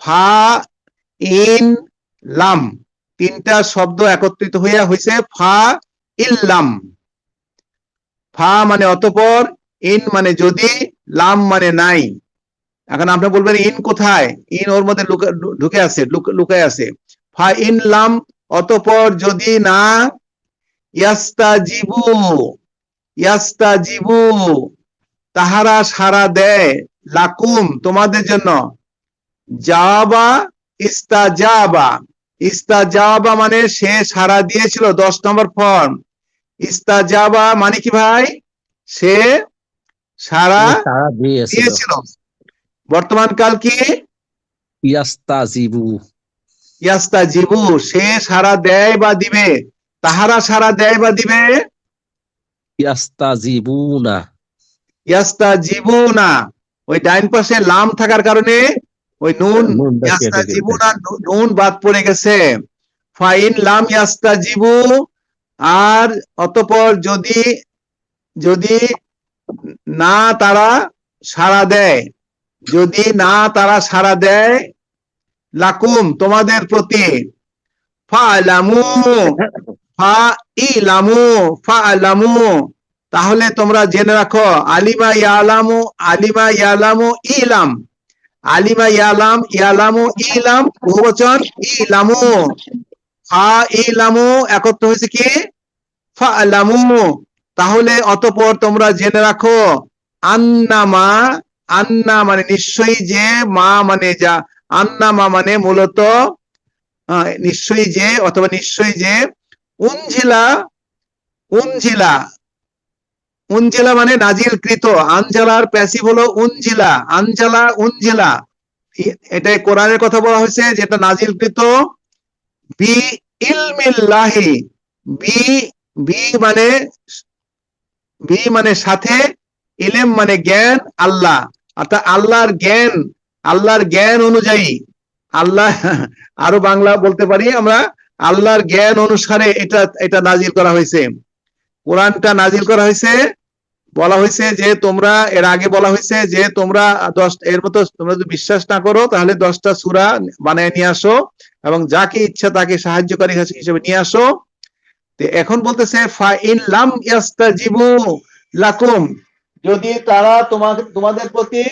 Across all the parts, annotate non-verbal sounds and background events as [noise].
ফা ইন লাম তিনটা শব্দ একত্রিত হইয়া হইছে ফা ফা মানে অতপর, ইন মানে যদি, লাম মানে নাই। এখন আপনি বলবেন, ইন কোথায়? ইন ওর মধ্যে ঢুকে আছে, লুক- লুকায় আছে। ফা ইন লাম অতপর যদি না ইয়াস্তা জিবু ইয়াস্তা জিবু তাহারা সারা দেয় লাকুম তোমাদের জন্য। জাবা ইস্তাজাবা। ইস্তাজাবা মানে সে সারা দিয়েছিল দশ নম্বর ফর্ম ইস্তাজাবা মানে কি ভাই? সে সারা দিয়েছিল। বর্তমান কাল কি? ইয়াস্তাজিবু। ইয়াস্তা জিবু সে সারা দেয় বা দিবে? তাহারা সারা দেয় বা দিবে? ইয়াস্তাজিবুনা। ইয়াস্তা জিবু না ওই ডাইন পাশে লাম থাকার কারণে ওই নুন ইয়াস্তা কেটে জিবু গেছে। না নু- নুন বাদ পড়ে গেছে। ফাইন লাম ইয়াস্তা জিবু। আর অতপর যদি যদি না তারা সাড়া দেয় যদি না তারা সাড়া দেয় লাকুম তোমাদের প্রতি। ফালামু ফা ই ইলামু ফালামু। তাহলে তোমরা জেনে রাখো, আলিমা ইয়ালামু আলিমা ইয়ালামু ইলাম। আলিমা ইয়ালাম, ইয়ালামু ইলাম, বহুবচন ইলামু। ফা ইলামু একত্র হয়েছে কি? ফালামু তাহলে অতপর তোমরা জেনে রাখো, আন্নামা, আন্না মানে নিশ্চয়ই যে, মা মানে যা। আন্নামা মানে মূলত নিশ্চয়ই যে অথবা নিশ্চয়ই যে, উনঝিলা উনঝিলা। উনজেলা মানে নাজিলকৃত, আনজালার প্যাসিভ হলো উনজিলা, আনজালা, উনজিলা। এ- এটাই কোরআনের কথা বলা হয়েছে, যেটা নাজিলকৃত, বি ইলমিল্লাহি, বি বি মানে বি মানে সাথে, ইলেম মানে জ্ঞান, আল্লাহ। অর্থাৎ আল্লাহর জ্ঞান আল্লাহর জ্ঞান অনুযায়ী। আল্লাহ, আরও বাংলা বলতে পারি আমরা, আল্লাহর জ্ঞান অনুসারে এটা এটা নাজিল করা হয়েছে। কোরআনটা নাজিল করা হয়েছে বলা হয়েছে যে তোমরা এর আগে বলা হয়েছে যে তোমরা দশ এর মতো তোমরা যদি বিশ্বাস না করো তাহলে দশটা সূরা বানায় নিয়ে আসো এবং যাকে ইচ্ছা তাকে সাহায্যকারী হিসেবে নিয়ে আসো। এখন বলতেছে ফা ইন লাম ইয়াস্তাজিবু লাকুম। যদি তারা তোমাকে তোমাদের প্রতি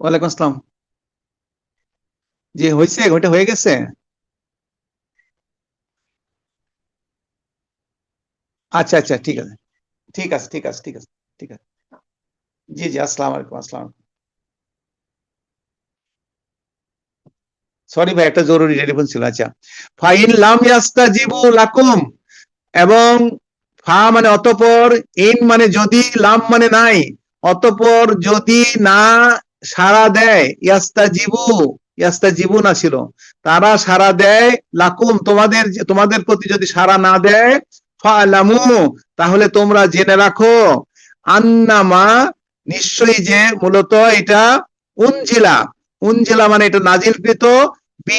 ওয়ালাইকুম আসসালাম। জি হয়েছে ওইটা হয়ে গেছে? আচ্ছা আচ্ছা ঠিক আছে। ঠিক আছে ঠিক আছে ঠিক আছে ঠিক আছে। জি জি, আসসালামু আলাইকুম, আসসালাম সরি ভাই, একটা জরুরি টেলিফোন ছিল আচ্ছা। ফাইন লাম ইয়াস্তাজিবু লাকুম। এবং ফা মানে অতপর, ইন মানে যদি, লাম মানে নাই। অতপর যদি না সাড়া দেয়, ইয়াস্তা জিবু ইয়াস্তা জিবু না ছিল। তারা সাড়া দেয়, লাকুম, তোমাদের তোমাদের প্রতি যদি সাড়া না দেয় ফালামু, তাহলে তোমরা জেনে রাখো, আন্নামা নিশ্চয়ই যে মূলত এটা উনজিলা। উনজিলা মানে এটা নাজিলকৃত বি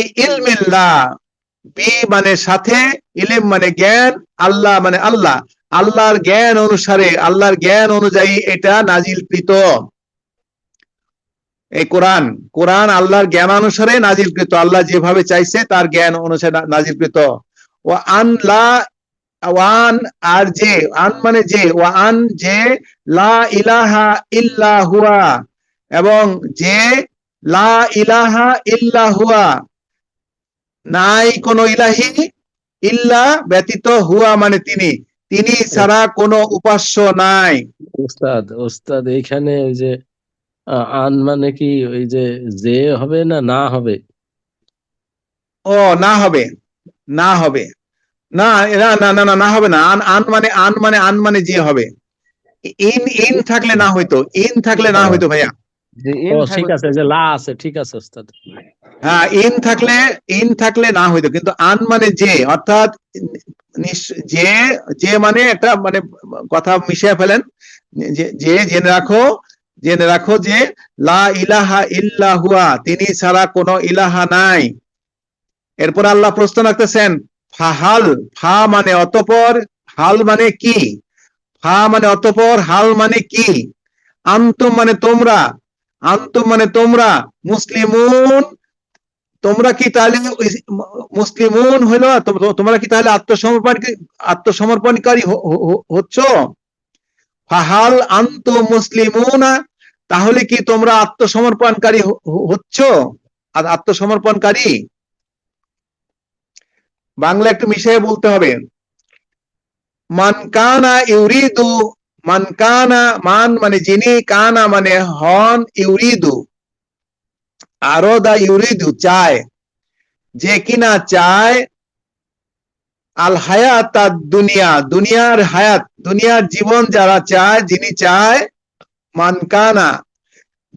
বি মানে সাথে, ইলিম মানে জ্ঞান, আল্লাহ মানে আল্লাহ। আল্লাহর জ্ঞান অনুসারে, আল্লাহর জ্ঞান অনুযায়ী এটা নাজিলকৃত। এই কোরআন কোরআন আল্লাহর জ্ঞান অনুসারে নাজিলকৃত। আল্লাহ যেভাবে চাইছে, তার জ্ঞান অনুসারে নাজিলকৃত। ও আন লা ওয়ান আর যে আন মানে যে ও আন যে লা ইলাহা ইল্লা হুয়া এবং যে লা ইলাহা ইল্লা হুয়া। নাই কোনো ইলাহি ইল্লা ব্যতীত হুয়া মানে তিনি। তিনি ছাড়া কোনো উপাস্য নাই। ওস্তাদ ওস্তাদ এইখানে ওই যে আন মানে কি ওই যে যে হবে না না হবে? ও না হবে না হবে। না না না না না না হবে না। আন আন মানে আন মানে আন মানে যে হবে। ইন ইন থাকলে না হইতো। ইন থাকলে না হইতো ভাইয়া। ঠিক আছে যে লা আছে ঠিক আছে ওস্তাদ। হ্যাঁ ইন থাকলে ইন থাকলে না হইতো। কিন্তু আন মানে যে অর্থাৎ যে যে মানে একটা মানে কথা মিশিয়ে ফেলেন। যে যে জেনে রাখো জেনে রাখো যে লা ইলাহা ইল্লা হুয়া তিনি ছাড়া কোনো ইলাহা নাই। এরপর আল্লাহ প্রশ্ন রাখতেছেন ফাহাল ফা মানে অতপর, হাল মানে কি? ফা মানে অতপর, হাল মানে কি? আন্তম মানে তোমরা, আন্তম মানে তোমরা, মুসলিমুন, তোমরা কি তাহলে মুসলিমুন হইল তোমরা কি তাহলে আত্মসমর্পণ আত্মসমর্পণকারী হচ্ছ? ফাহাল আন্ত মুসলিমুনা, তাহলে কি তোমরা আত্মসমর্পণকারী হচ্ছ? আত্মসমর্পণকারী? বাংলা একটু মিশিয়ে বলতে হবে। মানকানা ইউরিদু মানকানা মান মানে যিনি, কানা মানে হন ইউরিদু। আরদা ইউরিদু, চায়। যে কিনা চায়, আল হায়াত আর দুনিয়া, দুনিয়ার হায়াত, দুনিয়ার জীবন যারা চায়, যিনি চায় মানকানা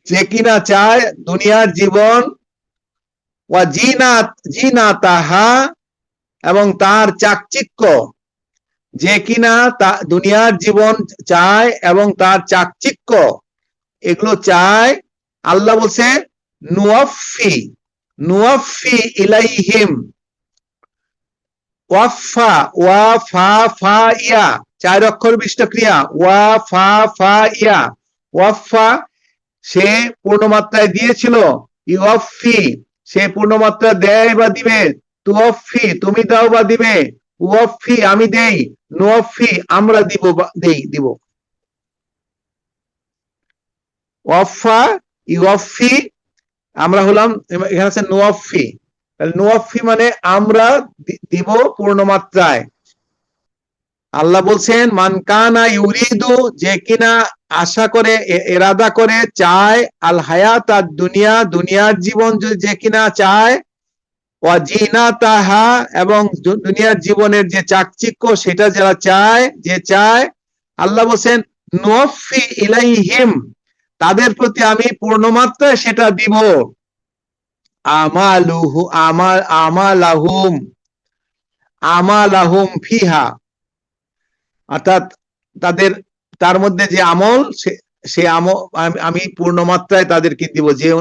যে কিনা চায়, দুনিয়ার জীবন, ওয়া জিনা জিনা তাহা এবং তার চাকচিক্য যে কিনা তা দুনিয়ার জীবন চায় এবং তার চাকচিক্য, এগুলো চায়, আল্লাহ বলছে নুয়াফি নুয়াফি ইলাইহিম, ওয়াফা ওয়া ফা ফা ইয়া চার অক্ষর বিশিষ্ট ক্রিয়া ওয়া ফা ফা ইয়া ওয়াফা, সে পূর্ণমাত্রায় দিয়েছিল ইউফি সে পূর্ণমাত্রা দেয় বা দিবে তুয়ফি তুমি দাও বা দিবে। ওয়ফি আমি দেই। নোয়ফি আমরা দিব দেই, দিব। ওয়াফা আমরা হলাম এখানে আছে নোয়াফি মানে আমরা দিব আল্লাহ বলছেন মানকানা ইউরিদু, যে কিনা আশা করে এরাদা করে, চায় আল হায়াত আর দুনিয়া, দুনিয়ার জীবন যে কিনা চায় ওয়াজিনা তাহা এবং দুনিয়ার জীবনের যে চাকচিক্য সেটা যারা চায়, যে চায়, আল্লাহ বলছেন নফি ইলাইহিম তাদের প্রতি আমি পূর্ণমাত্রায় সেটা দিব। আমালুহু, আমাল, আমালাহুম আমালাহুম ফিহা। অর্থাৎ তাদের, তার মধ্যে যে আমল, সে আমল, আমি- পূর্ণমাত্রায় তাদেরকে দিব। যে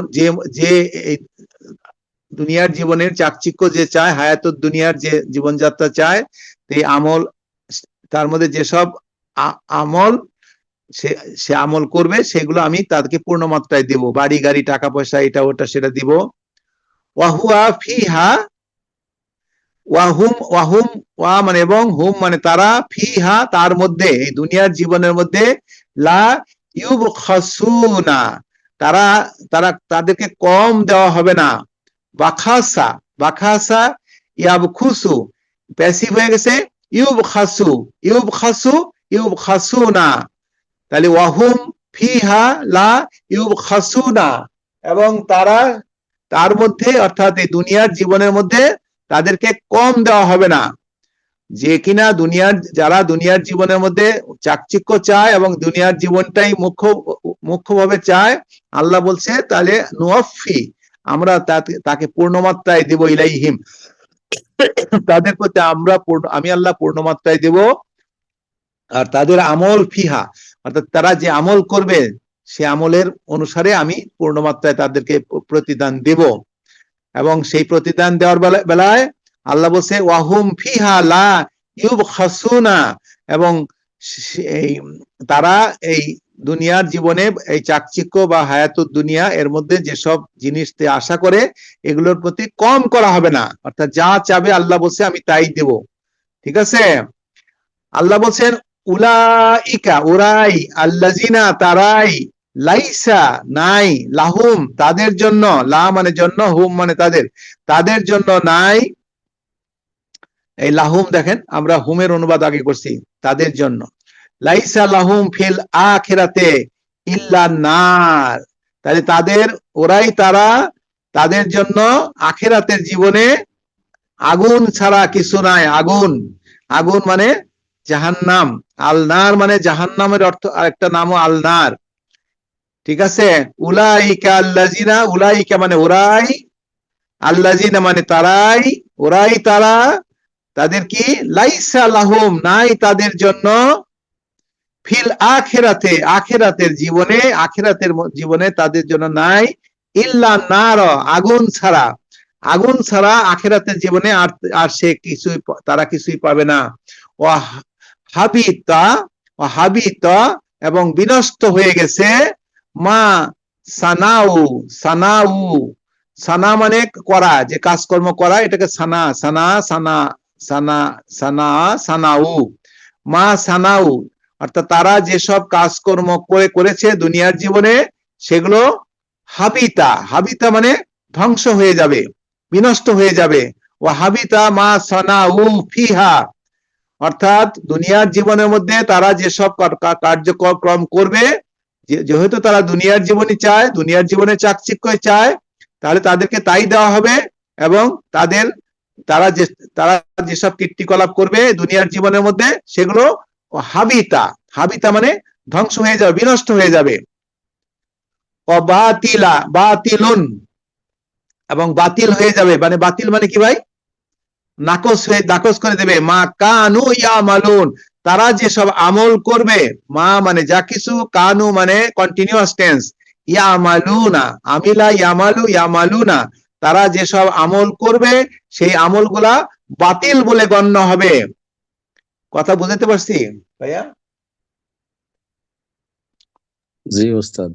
যে দুনিয়ার জীবনের চাকচিক্য যে চায় হায়াতুর দুনিয়ার যে জীবনযাত্রা চায় এই আমল, তার মধ্যে যেসব আমল সে সে আমল করবে, সেগুলো আমি তাদেরকে পূর্ণ মাত্রায় দিব। বাড়ি, গাড়ি, টাকা পয়সা, এটা, ওটা, সেটা দিব। ওয়াহুয়া ফিহা ওয়াহুম ওয়াহুম ওয়া মানে এবং হুম মানে তারা, ফিহা তার মধ্যে, এই দুনিয়ার জীবনের মধ্যে, লা ইউবখাসুনা, তারা তারা তাদেরকে কম দেওয়া হবে না। বাখাসা বাখাসা ইয়াব খুসু প্যাসিভ হয়ে গেছে ইউব খাসু ইউব খাসু ইউব খাসু না তাহলে ওয়াহুম ফিহা লা ইউব খাসু না এবং তারা তার মধ্যে অর্থাৎ এই দুনিয়ার জীবনের মধ্যে তাদেরকে কম দেওয়া হবে না যে কিনা দুনিয়ার যারা দুনিয়ার জীবনের মধ্যে চাকচিক্য চায় এবং দুনিয়ার জীবনটাই মুখ্য মুখ্যভাবে চায় আল্লাহ বলছে তাহলে নুয়াফি আমরা তাকে- পূর্ণমাত্রায় দেব ইলাইহিম। তাদের প্রতি আমরা আমি আল্লাহ পূর্ণমাত্রায় দেব। আর তাদের আমল ফিহা, অর্থাৎ তারা যে আমল করবে, সে আমলের অনুসারে আমি পূর্ণমাত্রায় তাদেরকে প্রতিদান দেব। এবং সেই প্রতিদান দেওয়ার বেলা- বেলায় আল্লাহ বলছে, ওয়াহুম ফিহা লা ইউব খাসুনা এবং তারা এই দুনিয়ার জীবনে এই চাকচিক্য বা হায়াতুর দুনিয়া এর মধ্যে যেসব জিনিস আশা করে, এগুলোর প্রতি কম করা হবে না। অর্থাৎ যা চাবে আল্লাহ বলছে, আমি তাই দেব। ঠিক আছে? আল্লাহ বলছেন, উলাইকা, উরাই আল্লাজিনা তারাই, লাইসা, নাই, লাহুম, তাদের জন্য, লা মানে জন্য, হুম মানে তাদের। তাদের জন্য নাই, এই লাহুম দেখেন, আমরা হুমের অনুবাদ আগে করছি, তাদের জন্য। লাইসা লাহুম ফিল আখিরাতে ইল্লা নার। তাহলে তাদের, ওরাই তারা তাদের জন্য আখেরাতের জীবনে আগুন ছাড়া কিছু নাই। আগুন আগুন মানে জাহান্নাম। আলনার মানে জাহান্নামের অর্থ আরেকটা নামও আলনার। ঠিক আছে? উলাইকা আল্লাজিনা উলাইকা মানে ওরাই আল্লাজিনা মানে তারাই, ওরাই তারা, তাদের কি? লাইসা লাহুম, নাই তাদের জন্য ফিল আখেরাতে, আখেরাতের জীবনে আখেরাতের জীবনে তাদের জন্য নাই। ইল্লা নার, আগুন ছাড়া। আগুন ছাড়া আখেরাতের জীবনে আর আর সে কিছুই তারা কিছুই পাবে না। ও হাবিতা ও হাবিত, এবং বিনষ্ট হয়ে গেছে। মা সানাউ সানাউ। সানা মানে করা, যে কাজকর্ম করা, এটাকে সানা সানা সানা সানা সানা, সানাউ। মা সানাউ অর্থাৎ তারা যেসব কাজকর্ম করে করেছে দুনিয়ার জীবনে, সেগুলো হাবিতা হাবিতা মানে ধ্বংস হয়ে যাবে, বিনষ্ট হয়ে যাবে। ও হাবিতা মা সানাউ ফিহা। অর্থাৎ দুনিয়ার জীবনের মধ্যে তারা যেসব কার- কার্যক্রম করবে যেহেতু তারা দুনিয়ার জীবনই চায়, দুনিয়ার জীবনে চাকচিক্য চায়, তাহলে তাদেরকে তাই দেওয়া হবে এবং তাদের, তারা যে, তারা যেসব কীর্তিকলাপ করবে দুনিয়ার জীবনের মধ্যে, সেগুলো হাবিতা হাবিতা মানে ধ্বংস হয়ে যাবে, বিনষ্ট হয়ে যাবে। অবাতিলা বাতিলুন। এবং বাতিল হয়ে যাবে মানে বাতিল মানে কি ভাই? নাকচ হয়ে, নাকচ করে দেবে। মা কানু ইয়া মালুন তারা যেসব আমল করবে, মা মানে যা কিছু, কানু মানে কন্টিনিউয়াস টেন্স ইয়া মালুনা আমিলা ইয়ামালু ইয়ামালুনা। তারা যেসব আমল করবে, সেই আমলগুলা বাতিল বলে গণ্য হবে। কথা বুঝতে পারছি ভাইয়া? জি ওস্তাদ।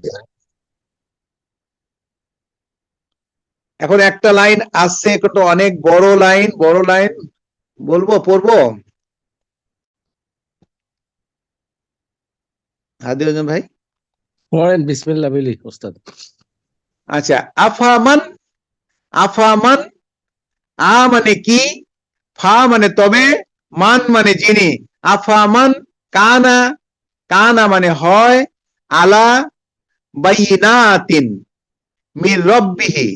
এখন একটা লাইন আসছে একটু অনেক বড় লাইন বড় লাইন। বলব পড়ব? হাদি ভাই? পড়েন বিসমিল্লাহ বিলি ওস্তাদ। আচ্ছা আফামান আফামান আ মানে কি ফা মানে তবে মান মানে যিনি আফামান কানা কানা মানে হয়, আলা বাইনাতিন মির রব্বিহি।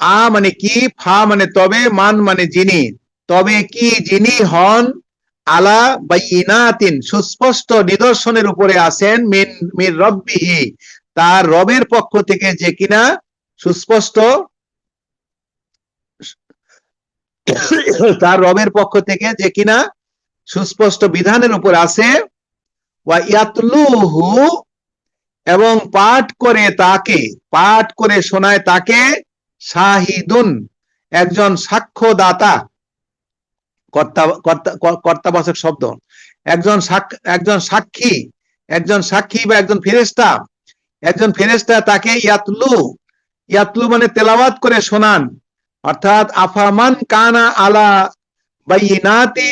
আ মানে কি, ফা মানে তবে, মান মানে যিনি, তবে কি যিনি হন, আলা বাইনাতিন, সুস্পষ্ট নিদর্শনের উপরে মিন মির রব্বিহি। তার রবের পক্ষ থেকে যে কিনা সুস্পষ্ট [coughs] তার রবের পক্ষ থেকে যে কিনা সুস্পষ্ট বিধানের উপর আছে এবং পাঠ করে তাকে, পাঠ করে শোনায় তাকে শাহিদুন, একজন সাক্ষ্যদাতা, কর্তা কর্তা কর্তাবাচক শব্দ, একজন একজন সাক্ষী একজন সাক্ষী বা একজন ফেরেস্তা একজন ফেরেস্তা তাকে ইয়াতলু ইয়াতলু মানে তেলাওয়াত করে শোনান। অর্থাৎ আফামান কানা আলা বাইনাতি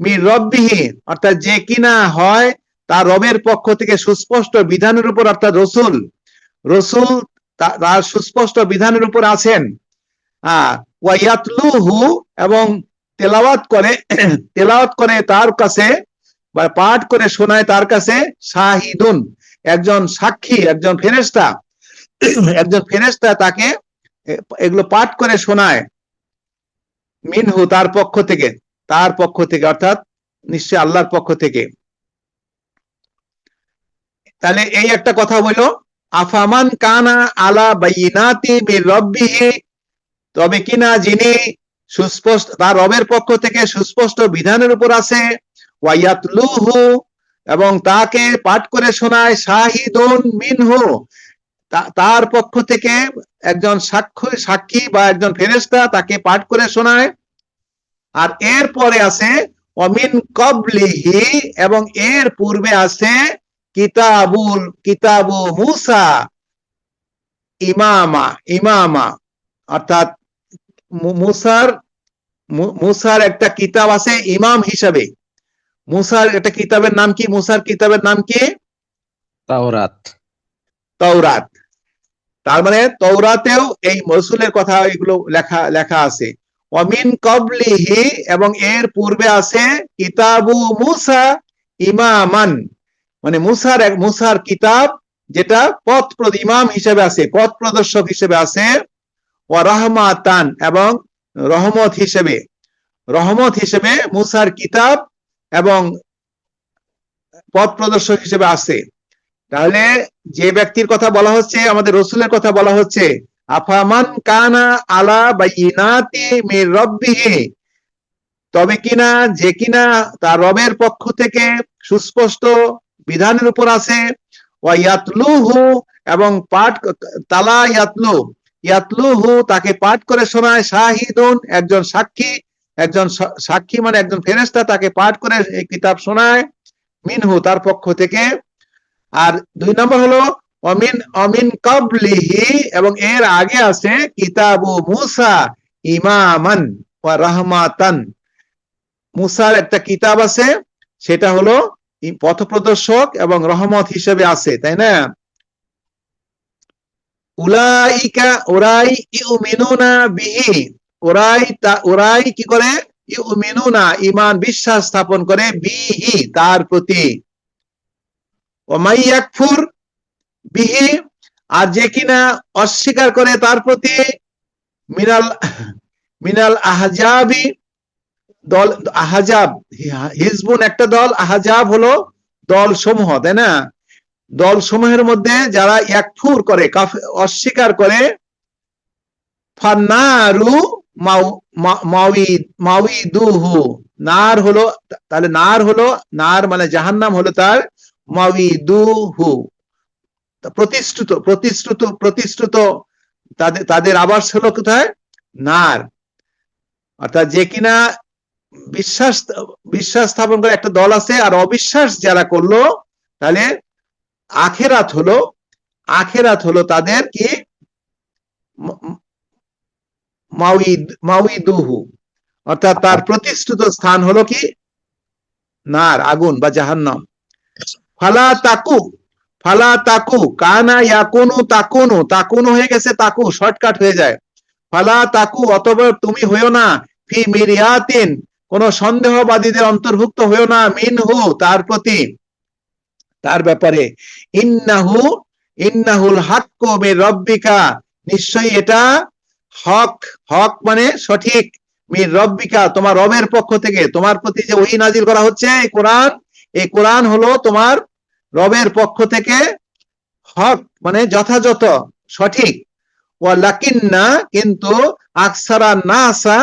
মি রব্বিহি, অর্থাৎ যে কিনা হয় তার রবের পক্ষ থেকে সুস্পষ্ট বিধানের উপর, অর্থাৎ রসুল রসুল তার সুস্পষ্ট বিধানের উপর আছেন। আহ এবং তেলাওয়াত করে [clears throat] তেলাওয়াত করে তার কাছে বা পাঠ করে শোনায় তার কাছে শাহিদুন, একজন সাক্ষী, একজন ফেরেস্তা [clears throat] একজন ফেরেস্তা তাকে এগুলো পাঠ করে শোনায়। মিনহু তার পক্ষ থেকে, তার পক্ষ থেকে, অর্থাৎ নিশ্চয় আল্লাহর পক্ষ থেকে। তাহলে এই একটা কথা হইল আফামান কানা আলা বাইনাতি রব্বিহি তবে কিনা যিনি সুস্পষ্ট, তার রবের পক্ষ থেকে সুস্পষ্ট বিধানের উপর আছে, ওয়াইয়াতলুহু, এবং তাকে পাঠ করে শোনায় শাহিদুন মিনহু। তার পক্ষ থেকে একজন সাক্ষ্য সাক্ষী বা একজন ফেরেস্তা তাকে পাঠ করে শোনায়। আর এর পরে আছে, অমিন কবলিহি, এবং এর পূর্বে আছে, কিতাবুল, কিতাবু মুসা ইমামা ইমামা। অর্থাৎ মুসার মুসার একটা কিতাব আছে ইমাম হিসাবে। মুসার একটা কিতাবের নাম কি? মুসার কিতাবের নাম কি? তাওরাত। তৌরাত তার মানে তৌরাতেও এই রসুলের কথা এগুলো লেখা লেখা আছে। অমিন কবলিহি এবং এর পূর্বে আছে কিতাবু মুসা ইমামান। মানে মুসার এক, মুসার কিতাব যেটা পথ ইমাম হিসেবে আছে, পথ প্রদর্শক হিসেবে আছে। ও রহমাতান এবং রহমত হিসেবে। রহমত হিসেবে মুসার কিতাব এবং পথ প্রদর্শক হিসেবে আছে। তাহলে যে ব্যক্তির কথা বলা হচ্ছে, আমাদের রসুলের কথা বলা হচ্ছে, আফামান কানা আলা বাইনাতি মির রব্বিহি, তবে কিনা, যে কিনা তার রবের পক্ষ থেকে সুস্পষ্ট বিধানের উপর আছে, ওয়া ইয়াতলুহু এবং পাঠ, তালা ইয়াতলু, ইয়াতলুহু তাকে পাঠ করে শোনায়, শাহিদুন, একজন সাক্ষী একজন সাক্ষী মানে একজন ফেরেস্তা তাকে পাঠ করে এই কিতাব শোনায়, মিনহু তার পক্ষ থেকে আর দুই নম্বর হলো, অমিন অমিন কাবলিহি, এবং এর আগে আছে, কিতাবু মুসা ইমামান ওয়া রাহমাতান। মুসার একটা কিতাব আছে, সেটা হলো ই পথপ্রদর্শক এবং রহমত হিসেবে আছে, তাই না? উলাইকা, ওরাই ইউমিনুনা বিহি। ওরাই তা, ওরাই কি করে? ইউমিনুনা ঈমান বিশ্বাস স্থাপন করে বিহি, তার প্রতি। বিহি, আর যে কিনা অস্বীকার করে তার প্রতি মিনাল মিনাল আহজাবি দল, আহজাব, হিজবুন একটা দল, আহজাব হলো দল সমূহ তাই না? দল সমূহের মধ্যে যারা একফুর করে অস্বীকার করে, ফান্নারু মাউইদুহু নার হলো, তাহলে নার হলো, নার মানে জাহান্নাম হলো তার মাউইদুহু প্রতিষ্ঠিত প্রতিষ্ঠিত প্রতিষ্ঠিত তাদের তাদের আবাস হলো কোথায়? নার। অর্থাৎ যে কিনা বিশ্বাস বিশ্বাস স্থাপন করে একটা দল আছে আর অবিশ্বাস যারা করল, তাহলে আখেরাত হলো আখেরাত হলো তাদের কি? মাউইদুহু। অর্থাৎ তার প্রতিষ্ঠিত স্থান হলো কি? নার, আগুন বা জাহান্নাম। ফালা তাকু ফালা তাকু, কানা ইয়াকুনু তাকুনু তাকুনু হয়ে গেছে তাকু, শর্টকাট হয়ে যায়। ফালা তাকু, অতএব তুমি হইও না, ফি মিরিয়াতিন, কোন সন্দেহবাদীদের অন্তর্ভুক্ত হইও না, মিনহু, তার প্রতি। তার ব্যাপারে, ইন্নাহু, ইন্নাহুল হাক্কু মির রব্বিকা নিশ্চয়ই এটা হক হক মানে সঠিক। মি রব্বিকা তোমার রবের পক্ষ থেকে, তোমার প্রতি যে ওহী নাজিল করা হচ্ছে কোরআন এই কোরআন হলো তোমার রবের পক্ষ থেকে হক মানে যথাযথ, সঠিক। লাকিন্না কিন্তু আকসারা নাসা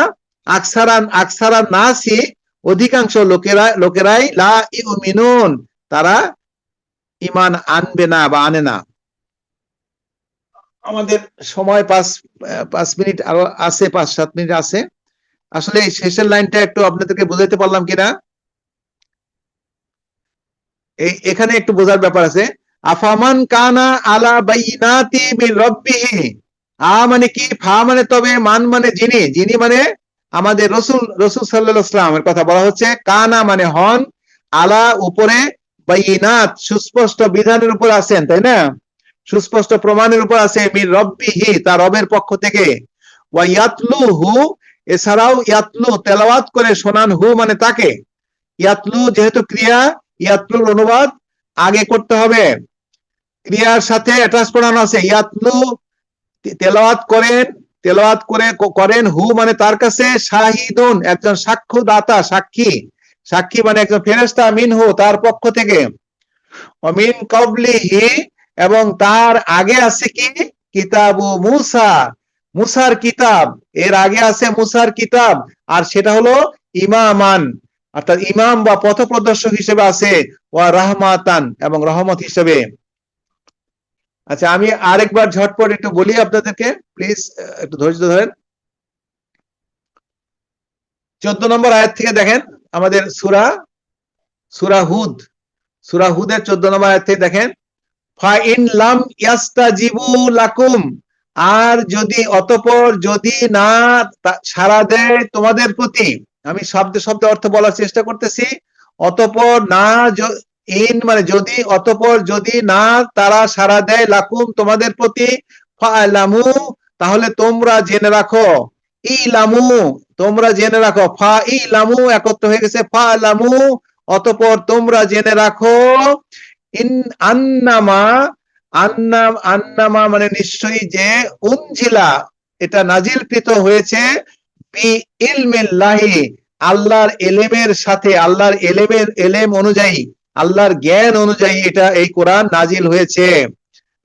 আকসারান আকসারা নাসি, অধিকাংশ লোকেরা, লোকেরাই লা ইউমিনুন, তারা ইমান আনবে না বা আনে না। আমাদের সময় পাঁচ পাঁচ মিনিট আরও আছে, পাঁচ সাত মিনিট আছে। আসলে শেষের লাইনটা একটু আপনাদেরকে বুঝাইতে পারলাম কিনা? এখানে একটু বোঝার ব্যাপার আছে। আফামান কানা আলা বাইনাতি মির রব্বিহি আ মানে কি, ফা মানে তবে, মান মানে যিনি। যিনি মানে আমাদের রসুল রসুল সাল্লাল্লাহু আলাইহি সাল্লামের কথা বলা হচ্ছে। কানা মানে হন, আলা উপরে বাইনাত, সুস্পষ্ট বিধানের উপর আছেন, তাই না? সুস্পষ্ট প্রমাণের উপর আছে মির রব্বিহি তার রবের পক্ষ থেকে। ওয়া ইয়াতলুহু, এছাড়াও ইয়াতলু, তেলাওয়াত করে শোনান হু মানে তাকে। ইয়াতলু যেহেতু ক্রিয়া ইয়াতলুর অনুবাদ, আগে করতে হবে। ক্রিয়ার সাথে অ্যাটাচ করানো আছে ইয়াতলু তেলাওয়াত করেন, তেলাওয়াত করে করেন, হু মানে তার কাছে শাহিদুন, একজন সাক্ষ্য দাতা সাক্ষী। সাক্ষী মানে একজন ফেরেস্তা মিন হু, তার পক্ষ থেকে। অমিন কবলি হি এবং তার আগে আছে কি? কিতাব ও মুসা। মুসার কিতাব, এর আগে আছে মুসার কিতাব, আর সেটা হলো ইমামান। অর্থাৎ ইমাম বা পথপ্রদর্শক হিসেবে আছে, ওয়া রাহমাতান, এবং রহমত হিসেবে। আচ্ছা আমি আরেকবার ঝটপট একটু বলি আপনাদেরকে প্লিজ একটু ধৈর্য ধরেন। চোদ্দ নম্বর আয়াত থেকে দেখেন, আমাদের সুরা সুরা হুদ। সুরা হুদের চোদ্দ নম্বর আয়াত থেকে দেখেন ফা ইন লাম ইয়াস্তাজিবু লাকুম, আর যদি, অতপর যদি না সাড়া দেয় তোমাদের প্রতি। আমি শব্দে শব্দে অর্থ বলার চেষ্টা করতেছি। অতপর না ইন মানে যদি, অতপর যদি না তারা সাড়া দেয় লাকুম তোমাদের প্রতি, ফালামু, তাহলে তোমরা জেনে রাখো। ইলামু, তোমরা জেনে রাখো। ফা ইলামু একত্র হয়ে গেছে, ফালামু, অতপর তোমরা জেনে রাখো। ইন আন্নামা আন্নাম আন্নামা মানে নিশ্চয়ই যে, উনজিলা, এটা নাজিলকৃত হয়েছে। আল্লাহর এলেমের সাথে, আল্লাহর এলেমের এলেম অনুযায়ী, আল্লাহর জ্ঞান অনুযায়ী এটা এই কোরআন নাজিল হয়েছে,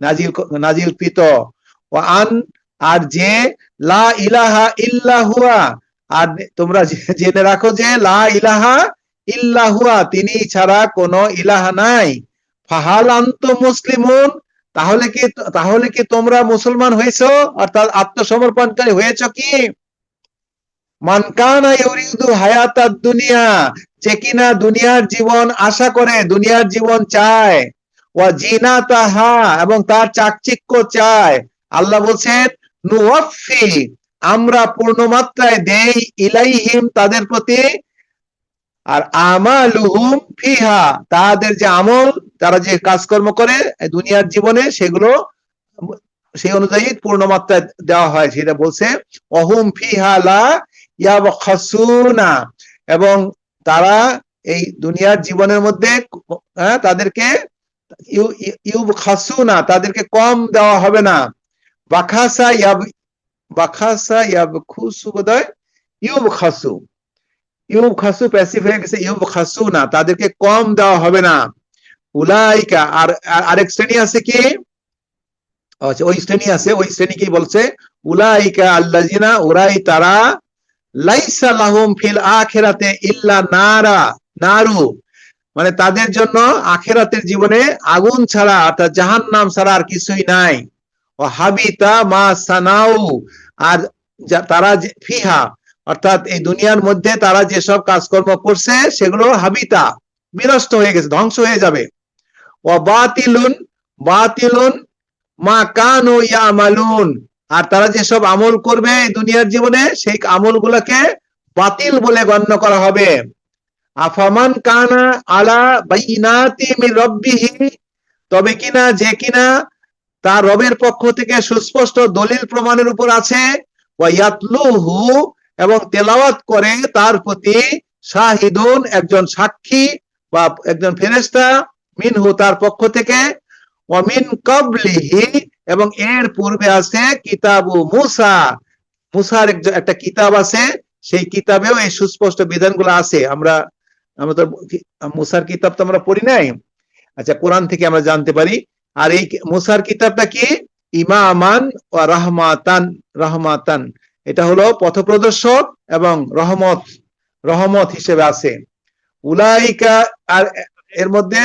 নাজিল নাজিলকৃত। ও আন, আর যে, লা ইলাহা ইল্লা হুয়া, আর তোমরা জেনে রাখো যে, লা ইলাহা ইল্লাহুয়া তিনি ছাড়া কোনো ইলাহা নাই। ফাহাল আন্ত মুসলিমুন, তাহলে কি তাহলে কি তোমরা মুসলমান হয়েছো? অর্থাৎ আত্মসমর্পণকারী হয়েছ কি? মানকানা ইউরিদু হায়াতাদ দুনিয়া, যে কিনা দুনিয়ার জীবন আশা করে, দুনিয়ার জীবন চায়। ওয়া জিনা তাহা এবং তার চাকচিক্য চায়। আল্লাহ বলছেন, নুওয়াফি, আমরা পূর্ণ মাত্রায় দেই ইলাইহিম তাদের প্রতি, আর আমালুহুম ফিহা, তাদের যে আমল, তারা যে কাজকর্ম করে দুনিয়ার জীবনে সেগুলো, সেই অনুযায়ী পূর্ণ মাত্রায় দেওয়া হয়। সেটা বলছে অহুম ফিহা লা ইয়াবখাসুনা। এবং তারা এই দুনিয়ার জীবনের মধ্যে হ্যাঁ, তাদেরকে ইউ- ইউ- ইউবখাসুনা তাদেরকে কম দেওয়া হবে না। বাখাসা ইয়াব বাখাসা ইয়াবখুসু বোধহয় ইউবখাসু। ইউবখাসু প্যাসিভ হয়ে গেছে ইউবখাসুনা তাদেরকে কম দেওয়া হবে না। উলাইকা আর আর- আরেক শ্রেণি আছে কি? আচ্ছা ওই শ্রেণি আছে ওই শ্রেণি কি বলছে? উলাইকা আল্লাজিনা ওরাই তারা লাইসা লাহুম ফিল আখিরাতে ইল্লা নারা, নারু। মানে তাদের জন্য আখেরাতের জীবনে আগুন ছাড়া অর্থাৎ জাহান নাম ছাড়া আর কিছুই নাই। ও হাবিতা মা সানাউ, আর তারা ফিহা, অর্থাৎ এই দুনিয়ার মধ্যে তারা যেসব কাজকর্ম করছে, সেগুলো হাবিতা, বিনষ্ট হয়ে গেছে, ধ্বংস হয়ে যাবে। ও বাতিলুন বাতিলুন মা কানু ইয়ামালুন আর তারা যেসব আমল করবে এই দুনিয়ার জীবনে, সেই আমলগুলোকে বাতিল বলে গণ্য করা হবে। আফামান কানা আলা বাইনাতি মির রব্বিহি, তবে কিনা, যে কিনা তার রবের পক্ষ থেকে সুস্পষ্ট দলিল প্রমাণের উপর আছে। ওয়ায়াতলুহু, এবং তেলাওয়াত করে তার প্রতি শাহিদুন, একজন সাক্ষী বা একজন ফেরেশতা, মিনহু তার পক্ষ থেকে। ওয়ামিন কাবলিহি এবং এর পূর্বে আছে কিতাবু মুসা। মুসার একটা কিতাব আছে, সেই কিতাবেও এই সুস্পষ্ট বিধানগুলো আছে। আমরা আমরা তো মুসার কিতাব তো আমরা পড়ি নাই। আচ্ছা কোরআন থেকে আমরা জানতে পারি। আর এই মুসার কিতাবটা কি? ইমামান ও রহমাতান রহমাতান। এটা হলো পথপ্রদর্শক এবং রহমত রহমত হিসেবে আছে। উলাইকা, আর এর মধ্যে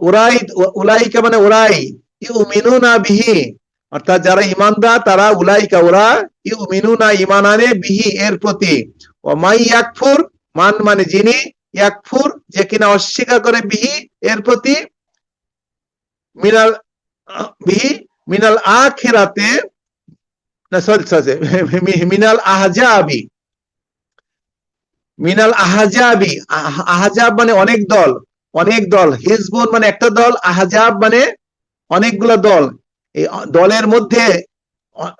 উরাই উলাইকা মানে উরাই। ইউ মিনুনা বিহি। অর্থাৎ যারা ইমানদার তারা উলাইকা, ওরা ইউ মিনুনা ইমানানে বিহি, এর প্রতি। ও মাই ইয়াকফুর, মান মানে যিনি ইয়াকফুর, যে কিনা অস্বীকার করে বিহি, এর প্রতি মিনাল, বিহি, মিনাল আখিরাতে, না, সরি সরি, [laughs] মিনাল আহজাবি। মিনাল আহজাবি, আহ- আহজাব মানে অনেক দল অনেক দল। হিজবুন মানে একটা দল, আহজাব মানে অনেকগুলো দল। এই দলের মধ্যে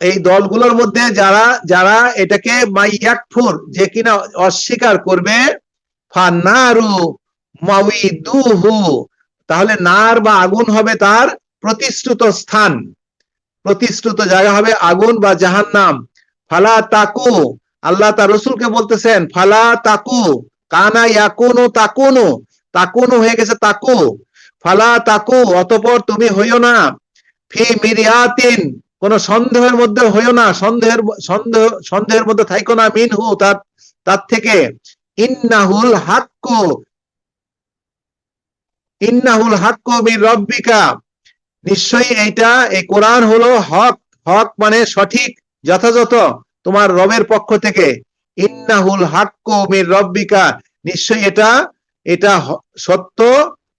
এই দলগুলোর মধ্যে যারা যারা এটাকে মাইয়াকফুর যে কিনা অস্বীকার করবে, ফান্নারু মাউইদুহু, তাহলে নার বা আগুন হবে তার প্রতিশ্রুত স্থান। প্রতিশ্রুত জায়গা হবে আগুন বা জাহান্নাম। ফালা তাকু, আল্লাহ তার রসুলকে বলতেছেন, ফালা তাকু, কানা ইয়াকুনু তাকুনু তাকুনু হয়ে গেছে তাকু। ফালা তাকু, অতপর তুমি হইও না। ফি মিরিয়াতিন, কোন সন্দেহের মধ্যে হইও না, সন্দেহের সন্দেহ, সন্দেহের মধ্যে থাইকো না, মিনহু, তার তার থেকে। ইন্নাহুল হাক্কু ইন্নাহুল হাক্কু মির রব্বিকা। নিশ্চয়ই এইটা, এই কোরআন হলো হক। হক মানে সঠিক, যথাযথ তোমার রবের পক্ষ থেকে। ইন্নাহুল হাক্কু মির রব্বিকা। নিশ্চয়ই এটা এটা সত্য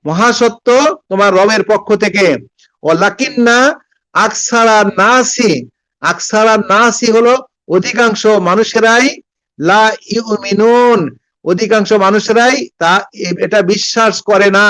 মহাসত্য তোমার রবের পক্ষ থেকে। ও লাকিন্না আকসারা নাসি আকসারা নাসি হলো অধিকাংশ মানুষেরাই, লা ইউমিনুন, অধিকাংশ মানুষেরাই তা, এটা বিশ্বাস করে না।